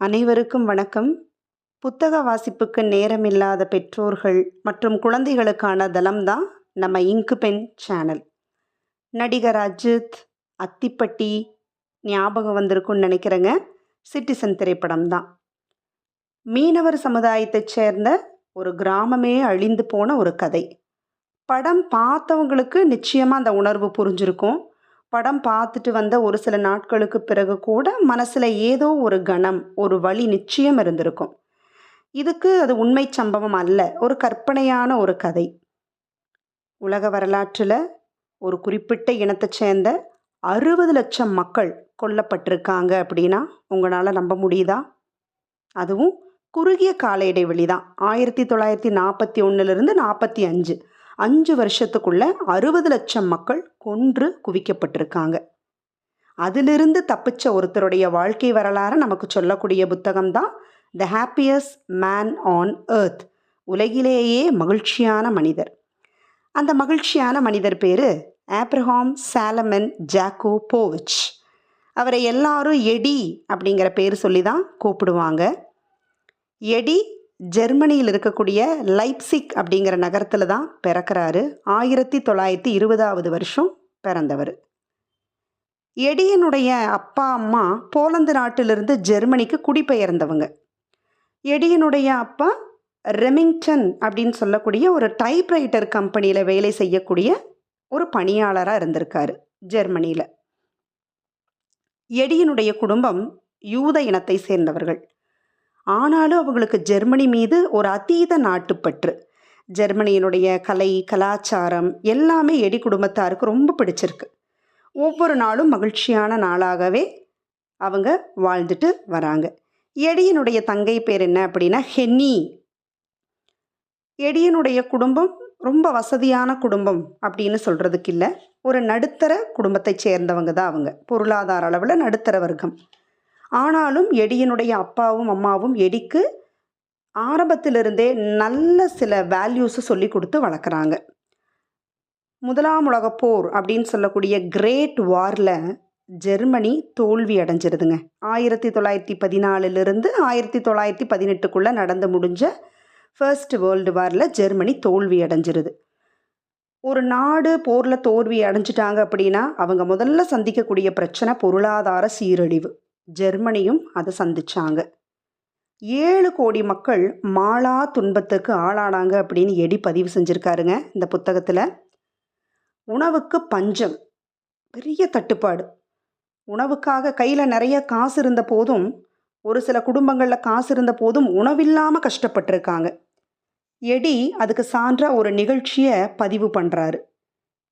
அனைவருக்கும் வணக்கம். புத்தக வாசிப்புக்கு நேரமில்லாத பெற்றோர்கள் மற்றும் குழந்தைகளுக்கான தளம்தான் நம்ம இங்கு பென் சேனல். நடிகர் அஜித் அத்திப்பட்டி ஞாபகம் வந்திருக்கும்னு நினைக்கிறேங்க. சிட்டிசன் திரைப்படம் தான் மீனவர் சமுதாயத்தைச் சேர்ந்த ஒரு கிராமமே அழிந்து போன ஒரு கதை. படம் பார்த்தவங்களுக்கு நிச்சயமாக அந்த உணர்வு புரிஞ்சிருக்கும். படம் பார்த்துட்டு வந்த ஒரு சில நாட்களுக்கு பிறகு கூட மனசில் ஏதோ ஒரு கணம் ஒரு வழி நிச்சயம் இருந்திருக்கும். இதுக்கு அது உண்மை சம்பவம் அல்ல ஒரு கற்பனையான ஒரு கதை. உலக வரலாற்றில் ஒரு குறிப்பிட்ட இனத்தை சேர்ந்த அறுபது லட்சம் மக்கள் கொல்லப்பட்டிருக்காங்க அப்படின்னா உங்களால் நம்ப முடியுதா? அதுவும் குறுகிய கால இடைவெளி தான். ஆயிரத்தி தொள்ளாயிரத்தி நாற்பத்தி ஒன்றுலேருந்து நாற்பத்தி அஞ்சு. அஞ்சு வருஷத்துக்குள்ள அறுபது லட்சம் மக்கள் கொன்று குவிக்கப்பட்டிருக்காங்க. அதிலிருந்து தப்பிச்ச ஒருத்தருடைய வாழ்க்கை வரலாறை நமக்கு சொல்லக்கூடிய புத்தகம் தான் the happiest man on earth உலகிலேயே மகிழ்ச்சியான மனிதர். அந்த மகிழ்ச்சியான மனிதர் பேர் ஆப்ரஹாம் சாலமன் ஜாக்கோ போவிச் அவரை எல்லாரும் எடி அப்படிங்கிற பேர் சொல்லி தான் கூப்பிடுவாங்க. எடி ஜெர்மனியில் இருக்கக்கூடிய லைப்சிக் அப்படிங்கிற நகரத்தில் தான் பிறக்கிறாரு. ஆயிரத்தி தொள்ளாயிரத்தி இருபதாவது வருஷம் பிறந்தவர். எடியனுடைய அப்பா அம்மா போலந்து நாட்டிலிருந்து ஜெர்மனிக்கு குடிபெயர்ந்தவங்க. எடியனுடைய அப்பா ரெமிங்டன் அப்படின்னு சொல்லக்கூடிய ஒரு டைப்ரைட்டர் கம்பெனியில் வேலை செய்யக்கூடிய ஒரு பணியாளராக இருந்திருக்காரு ஜெர்மனியில். எடியனுடைய குடும்பம் யூத இனத்தை சேர்ந்தவர்கள். ஆனாலும் அவங்களுக்கு ஜெர்மனி மீது ஒரு அதீத நாட்டுப்பற்று. ஜெர்மனியினுடைய கலை கலாச்சாரம் எல்லாமே எடி குடும்பத்தாருக்கு ரொம்ப பிடிச்சிருக்கு. ஒவ்வொரு நாளும் மகிழ்ச்சியான நாளாகவே அவங்க வாழ்ந்துட்டு வராங்க. எடியனுடைய தங்கை பேர் என்ன அப்படின்னா ஹென்னி. எடியனுடைய குடும்பம் ரொம்ப வசதியான குடும்பம் அப்படின்னு சொல்கிறதுக்கு இல்லை. ஒரு நடுத்தர குடும்பத்தை சேர்ந்தவங்க தான் அவங்க. பொருளாதார அளவில் நடுத்தர வர்க்கம். ஆனாலும் எடியனுடைய அப்பாவும் அம்மாவும் எடிக்கு ஆரம்பத்திலிருந்தே நல்ல சில வேல்யூஸை சொல்லி கொடுத்து வளர்க்குறாங்க. முதலாம் உலகப் போர் அப்படின்னு சொல்லக்கூடிய கிரேட் வாரில் ஜெர்மனி தோல்வி அடைஞ்சிருதுங்க. ஆயிரத்தி தொள்ளாயிரத்தி பதினாலிலிருந்து ஆயிரத்தி தொள்ளாயிரத்தி பதினெட்டுக்குள்ளே நடந்து முடிஞ்ச ஃபர்ஸ்ட் வேர்ல்டு வாரில் ஜெர்மனி தோல்வி அடைஞ்சிருது. ஒரு நாடு போரில் தோல்வி அடைஞ்சிட்டாங்க அப்படின்னா அவங்க முதல்ல சந்திக்கக்கூடிய பிரச்சனை பொருளாதார சீரழிவு. ஜெர்மனியும் அதை சந்திச்சாங்க. ஏழு கோடி மக்கள் மாலா துன்பத்துக்கு ஆளானாங்க அப்படின்னு எடி பதிவு செஞ்சுருக்காருங்க இந்த புத்தகத்தில். உணவுக்கு பஞ்சம். பெரிய தட்டுப்பாடு. உணவுக்காக கையில் நிறைய காசு இருந்த போதும் ஒரு சில குடும்பங்களில் காசு இருந்த போதும் உணவில்லாமல் கஷ்டப்பட்டிருக்காங்க. எடி அதுக்கு சான்றாக ஒரு நிகழ்ச்சியை பதிவு பண்ணுறாரு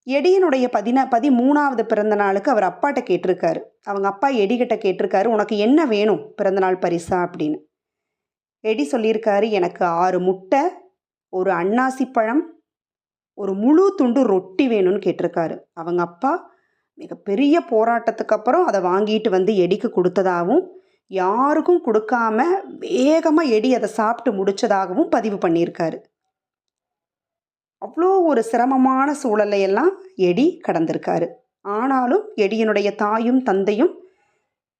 எடியனுடைய பதின பதிமூணாவது பிறந்த நாளுக்கு அவர் அப்பாட்ட கேட்டிருக்காரு. அவங்க அப்பா எடிகிட்ட கேட்டிருக்காரு உனக்கு என்ன வேணும் பிறந்தநாள் பரிசா? அப்படின்னு. எடி சொல்லியிருக்காரு எனக்கு ஆறு முட்டை ஒரு அன்னாசி பழம் ஒரு முழு துண்டு ரொட்டி வேணும்னு கேட்டிருக்காரு. அவங்க அப்பா மிகப்பெரிய போராட்டத்துக்கு அப்புறம் அதை வாங்கிட்டு வந்து எடிக்கு கொடுத்ததாகவும் யாருக்கும் கொடுக்காம வேகமாக எடி அதை சாப்பிட்டு முடிச்சதாகவும் பதிவு பண்ணியிருக்காரு. அவ்வளோ ஒரு சிரமமான சூழலையெல்லாம் எடி கடந்திருக்காரு. ஆனாலும் எடியினுடைய தாயும் தந்தையும்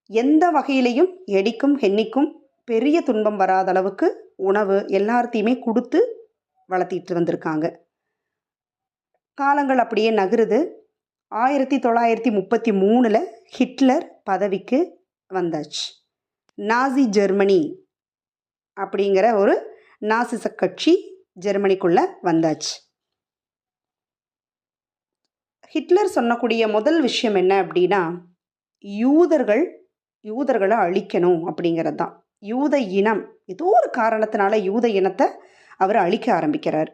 எந்த வகையிலையும் எடிக்கும் ஹென்னிக்கும் பெரிய துன்பம் வராத அளவுக்கு உணவு எல்லாத்தையுமே கொடுத்து வளர்த்திட்டு வந்திருக்காங்க. காலங்கள் அப்படியே நகருது. ஆயிரத்தி தொள்ளாயிரத்தி முப்பத்தி மூணில் ஹிட்லர் பதவிக்கு வந்தாச்சு. நாசி ஜெர்மனி அப்படிங்கிற ஒரு நாசிச கட்சி ஜெர்மனிக்குள்ளே வந்தாச்சு. ஹிட்லர் சொன்னக்கூடிய முதல் விஷயம் என்ன அப்படின்னா யூதர்கள் யூதர்களை அழிக்கணும் அப்படிங்கிறது தான். யூத இனம் ஏதோ ஒரு காரணத்தினால யூத இனத்தை அவர் அழிக்க ஆரம்பிக்கிறார்.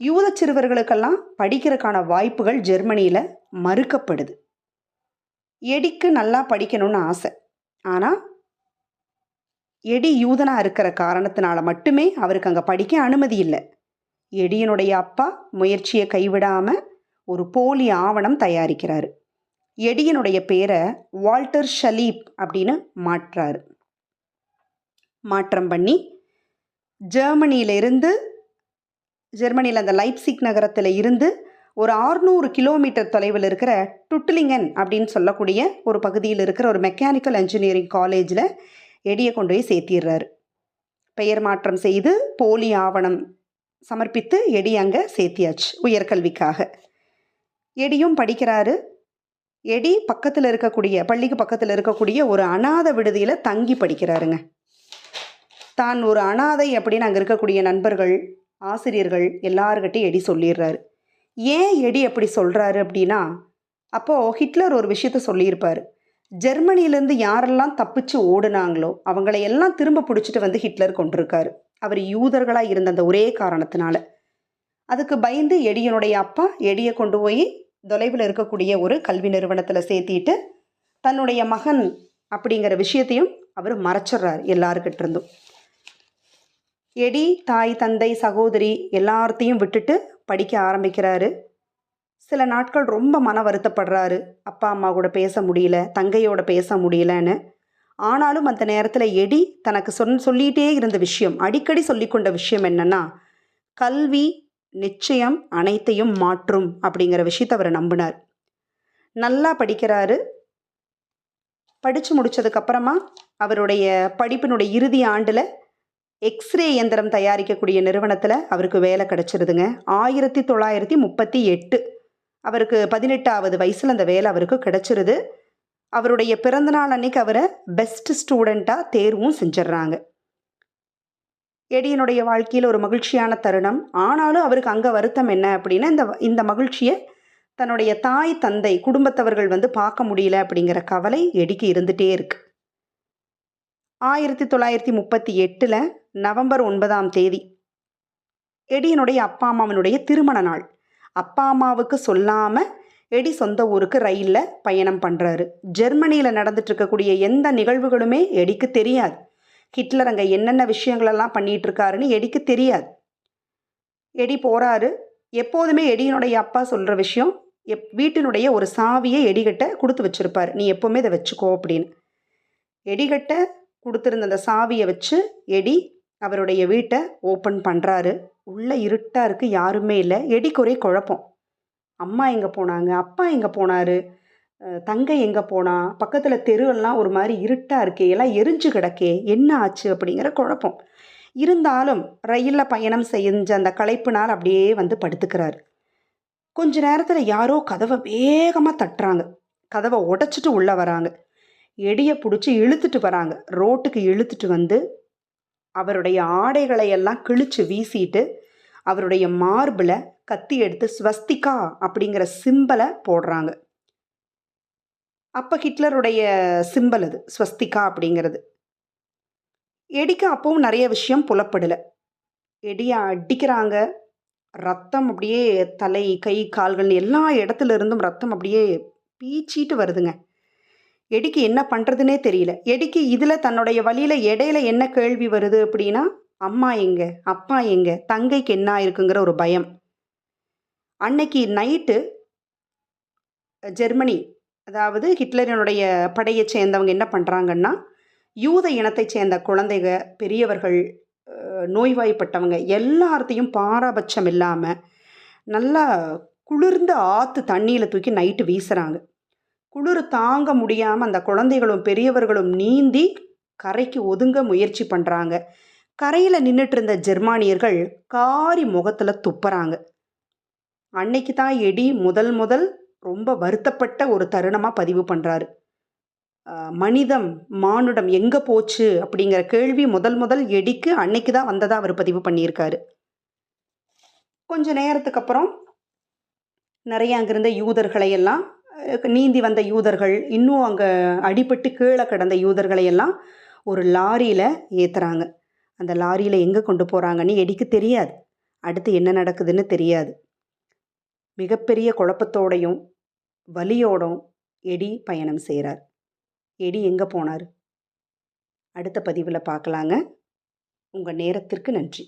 யூத சிறுவர்களுக்கெல்லாம் படிக்கிறதுக்கான வாய்ப்புகள் ஜெர்மனியில் மறுக்கப்படுது. எடிக்கு நல்லா படிக்கணும்னு ஆசை. ஆனால் எடி யூதனாக இருக்கிற காரணத்தினால மட்டுமே அவருக்கு அங்கே படிக்க அனுமதி இல்லை. எடியினுடைய அப்பா முயற்சியை கைவிடாமல் ஒரு போலி ஆவணம் தயாரிக்கிறாரு. எடியனுடைய பேரை வால்டர் ஷலீப் அப்படின்னு மாற்றுறாரு மாற்றம் பண்ணி ஜெர்மனியிலிருந்து ஜெர்மனியில் அந்த லைப்சிக் நகரத்தில் இருந்து ஒரு ஆறுநூறு கிலோமீட்டர் தொலைவில் இருக்கிற டுட்லிங்கன் அப்படின்னு சொல்லக்கூடிய ஒரு பகுதியில் இருக்கிற ஒரு மெக்கானிக்கல் இன்ஜினியரிங் காலேஜில் எடியை கொண்டு போய் சேர்த்திடுறாரு. பெயர் மாற்றம் செய்து போலி ஆவணம் சமர்ப்பித்து எடி அங்கே சேர்த்தியாச்சு உயர்கல்விக்காக. எடியும் படிக்கிறாரு. எடி பக்கத்தில் இருக்கக்கூடிய பள்ளிக்கு பக்கத்தில் இருக்கக்கூடிய ஒரு அனாதை விடுதியில் தங்கி படிக்கிறாருங்க. தான் ஒரு அனாதை அப்படின்னு அங்கே இருக்கக்கூடிய நண்பர்கள் ஆசிரியர்கள் எல்லார்கிட்டையும் எடி சொல்லிடுறாரு. ஏன் எடி அப்படி சொல்கிறாரு அப்படின்னா அப்போது ஹிட்லர் ஒரு விஷயத்த சொல்லியிருப்பார். ஜெர்மனியிலேருந்து யாரெல்லாம் தப்பிச்சு ஓடுனாங்களோ அவங்களையெல்லாம் எல்லாம் திரும்ப பிடிச்சிட்டு வந்து ஹிட்லர் கொண்டிருக்காரு. அவர் யூதர்களாக இருந்த அந்த ஒரே காரணத்தினால. அதுக்கு பயந்து எடியனுடைய அப்பா எடியை கொண்டு போய் தொலைவில் இருக்கக்கூடிய ஒரு கல்வி நிறுவனத்தில் சேர்த்திட்டு தன்னுடைய மகன் அப்படிங்கிற விஷயத்தையும் அவர் மறைச்சிட்றார் எல்லாருக்கிட்ட இருந்தும். எடி தாய் தந்தை சகோதரி எல்லாத்தையும் விட்டுட்டு படிக்க ஆரம்பிக்கிறாரு. சில நாட்கள் ரொம்ப மன வருத்தப்படுறாரு. அப்பா அம்மா கூட பேச முடியல தங்கையோட பேச முடியலன்னு. ஆனாலும் அந்த நேரத்தில் எடி தனக்கு சொன் சொல்லிகிட்டே இருந்த விஷயம் அடிக்கடி சொல்லிக்கொண்ட விஷயம் என்னென்னா கல்வி நிச்சயம் அனைத்தையும் மாற்றும் அப்படிங்கிற விஷயத்தை அவர் நம்பினார். நல்லா படிக்கிறாரு. படித்து முடித்ததுக்கப்புறமா அவருடைய படிப்பினுடைய இறுதி ஆண்டில் எக்ஸ்ரே இயந்திரம் தயாரிக்கக்கூடிய நிறுவனத்தில் அவருக்கு வேலை கிடச்சிருதுங்க. ஆயிரத்தி தொள்ளாயிரத்தி முப்பத்தி எட்டு அவருக்கு பதினெட்டாவது வயசில் அந்த வேலை அவருக்கு கிடச்சிருது. அவருடைய பிறந்தநாள் அன்னைக்கு அவரை பெஸ்ட் ஸ்டூடெண்ட்டாக தேர்வும் செஞ்சிடுறாங்க. எடியனுடைய வாழ்க்கையில் ஒரு மகிழ்ச்சியான தருணம். ஆனாலும் அவருக்கு அங்கே வருத்தம் என்ன அப்படின்னா இந்த இந்த மகிழ்ச்சியை தன்னுடைய தாய் தந்தை குடும்பத்தவர்கள் வந்து பார்க்க முடியல அப்படிங்கிற கவலை எடிக்கு இருந்துகிட்டே இருக்கு. ஆயிரத்தி தொள்ளாயிரத்தி முப்பத்தி எட்டில் நவம்பர் ஒன்பதாம் தேதி எடியனுடைய அப்பா அம்மாவினுடைய திருமண நாள். அப்பா அம்மாவுக்கு சொல்லாமல் எடி சொந்த ஊருக்கு ரயிலில் பயணம் பண்ணுறாரு ஜெர்மனியில் நடந்துட்டு இருக்கக்கூடிய எந்த நிகழ்வுகளுமே எடிக்கு தெரியாது. ஹிட்லர் அங்கே என்னென்ன விஷயங்களெல்லாம் பண்ணிகிட்டு இருக்காருன்னு எடிக்கு தெரியாது. எடி போகிறாரு எப்போதுமே எடியினுடைய அப்பா சொல்கிற விஷயம் எப் வீட்டினுடைய ஒரு சாவியை எடிகிட்ட கொடுத்து வச்சுருப்பார். நீ எப்போவுமே இதை வச்சுக்கோ அப்படின்னு. எடிகிட்ட கொடுத்துருந்த அந்த சாவியை வச்சு எடி அவருடைய வீட்டை ஓப்பன் பண்ணுறாரு உள்ளே இருட்டாக இருக்குது யாருமே இல்லை. எடிக்கு ஒரே குழப்பம். அம்மா எங்கே போனாங்க? அப்பா எங்கே போனார்? தங்கை எங்கே போனா? பக்கத்தில் தெருவெல்லாம் ஒரு மாதிரி இருட்டாக இருக்கே எல்லாம் எரிஞ்சு கிடக்கே என்ன ஆச்சு அப்படிங்கிற குழப்பம். இருந்தாலும் ரயிலில் பயணம் செஞ்ச அந்த களைப்புனால் அப்படியே வந்து படுத்துக்கிறாரு. கொஞ்ச நேரத்தில் யாரோ கதவை வேகமாக தட்டுறாங்க. கதவை உடச்சிட்டு உள்ளே வராங்க. எடியை பிடிச்சி இழுத்துட்டு வராங்க. ரோட்டுக்கு இழுத்துட்டு வந்து அவருடைய ஆடைகளை எல்லாம் கிழிச்சு வீசிட்டு அவருடைய மார்பில் கத்தி எடுத்து ஸ்வஸ்திகா அப்படிங்கிற சிம்பலை போடுறாங்க. அப்போ ஹிட்லருடைய சிம்பல் அது ஸ்வஸ்திகா அப்படிங்கிறது. எடிக்கு அப்பவும் நிறைய விஷயம் புலப்படலை. எடியை அடிக்கிறாங்க. ரத்தம் அப்படியே தலை கை கால்கள் எல்லா இடத்துல இருந்தும் ரத்தம் அப்படியே பீச்சிட்டு வருதுங்க. எடிக்கு என்ன பண்ணுறதுனே தெரியல. எடிக்கு இதில் தன்னுடைய வழியில் இடையில என்ன கேள்வி வருது அப்படின்னா அம்மா எங்க அப்பா எங்க தங்கைக்கு என்ன இருக்குங்கிற ஒரு பயம். அன்னைக்கு நைட்டு ஜெர்மனி அதாவது ஹிட்லரினுடைய படையை சேர்ந்தவங்க என்ன பண்ணுறாங்கன்னா யூத இனத்தை சேர்ந்த குழந்தைக பெரியவர்கள் நோய்வாய்ப்பட்டவங்க எல்லாத்தையும் பாராபட்சம் இல்லாமல் நல்லா குளிர்ந்த ஆற்று தண்ணியில் தூக்கி நைட்டு வீசுகிறாங்க குளிர் தாங்க முடியாமல் அந்த குழந்தைகளும் பெரியவர்களும் நீந்தி கரைக்கு ஒதுங்க முயற்சி பண்ணுறாங்க கரையில் நின்றுட்டு இருந்த ஜெர்மானியர்கள் காரி முகத்தில் துப்புறாங்க. அன்னைக்கு தான் எடி முதல் முதல் ரொம்ப வருத்தப்பட்ட ஒரு தருணமாக பதிவு பண்ணுறாரு மனிதம் மானுடம் எங்கே போச்சு அப்படிங்கிற கேள்வி முதல் முதல் எடிக்கு அன்னைக்கு தான் வந்ததாக அவர் பதிவு பண்ணியிருக்காரு. கொஞ்ச நேரத்துக்கு அப்புறம் நிறைய அங்கிருந்த யூதர்களை எல்லாம் நீந்தி வந்த யூதர்கள் இன்னும் அங்கே அடிபட்டு கீழே கிடந்த யூதர்களை எல்லாம் ஒரு லாரியில் ஏற்றுறாங்க அந்த லாரியில் எங்கே கொண்டு போகிறாங்கன்னு எடிக்கு தெரியாது. அடுத்து என்ன நடக்குதுன்னு தெரியாது. மிகப்பெரிய குழப்பத்தோடையும் வலியோடும் எடி பயணம் செய்கிறார் எடி எங்கே போனார்? அடுத்த பதிவில் பார்க்கலாங்க உங்கள் நேரத்திற்கு நன்றி.